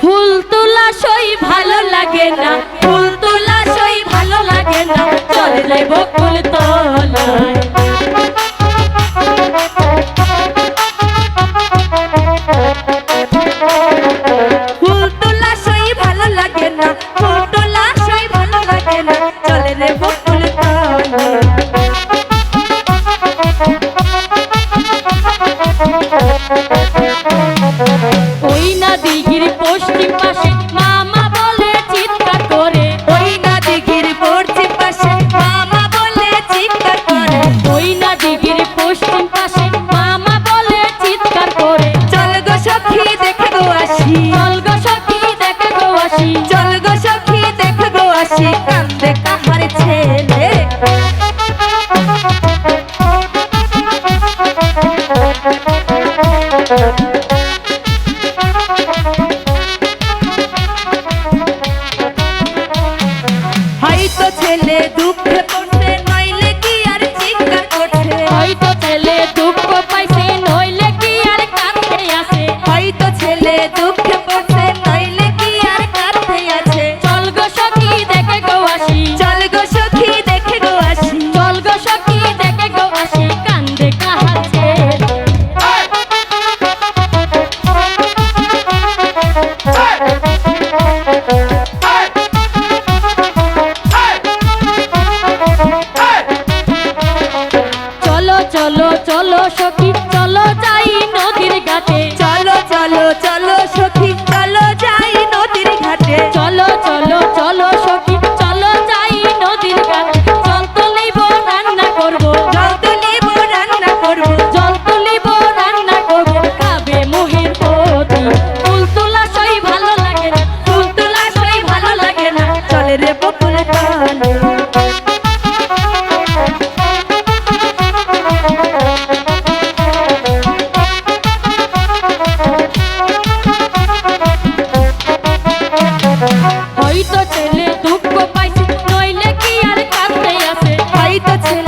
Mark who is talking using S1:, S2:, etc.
S1: ফুল তোলা সই ভালো লাগে না, ফুল তোলা সই ভালো লাগে না, চলে যাইব ফুল তোলা সই ভালো লাগে না
S2: পোষা ছেলে দুঃখে
S1: চলো যাই নদীর ঘাটে।
S2: চলো চলো চলো সখী চলো যাই নদীর ঘাটে।
S1: চলো চলো চলো সখী চলো যাই নদীর ঘাটে। জল তুলিব রান্না করব।
S2: জল তুলিব রান্না করব।
S1: জল তুলিব রান্না করব। কাবে মোহের পতি ফুল তোলা সই ভালো লাগে না।
S2: ফুল তোলা সই ভালো লাগে না। চলে রে বকুল কানে till